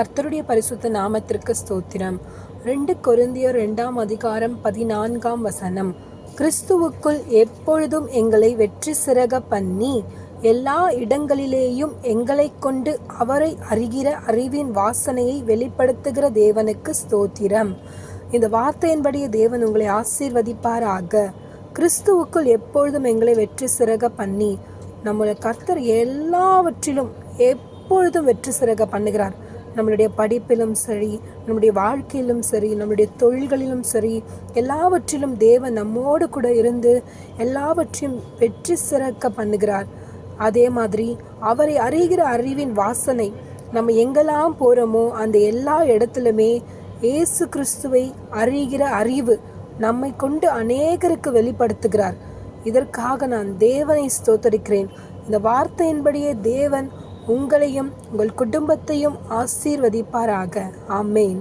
கர்த்தருடைய பரிசுத்த நாமத்திற்கு ஸ்தோத்திரம். ரெண்டு கொரிந்தியர் ரெண்டாம் அதிகாரம் பதினான்காம் வசனம். கிறிஸ்துவுக்குள் எப்பொழுதும் எங்களை வெற்றி சிறக பண்ணி எல்லா இடங்களிலேயும் எங்களை கொண்டு அவரை அறிகிற அறிவின் வாசனையை வெளிப்படுத்துகிற தேவனுக்கு ஸ்தோத்திரம். இந்த வார்த்தையின்படியே தேவன் உங்களை ஆசீர்வதிப்பாராக. கிறிஸ்துவுக்குள் எப்பொழுதும் எங்களை வெற்றி சிறக பண்ணி நம்முடைய கர்த்தர் எல்லாவற்றிலும் எப்பொழுதும் வெற்றி சிறக பண்ணுகிறார். நம்மளுடைய படிப்பிலும் சரி நம்முடைய வாழ்க்கையிலும் சரி நம்முடைய தொழில்களிலும் சரி எல்லாவற்றிலும் தேவன் நம்மோடு கூட இருந்து எல்லாவற்றையும் வெற்றி சிறக்க பண்ணுகிறார். அதே மாதிரி அவரை அறிகிற அறிவின் வாசனை நம்ம எங்கெல்லாம் போகிறோமோ அந்த எல்லா இடத்துலையுமே இயேசு கிறிஸ்துவை அறிகிற அறிவு நம்மை கொண்டு அநேகருக்கு வெளிப்படுத்துகிறார். இதற்காக நான் தேவனை ஸ்தோத்தரிக்கிறேன். இந்த வார்த்தையின்படியே தேவன் உங்களையும் உங்கள் குடும்பத்தையும் ஆசீர்வதிப்பாராக. ஆமேன்.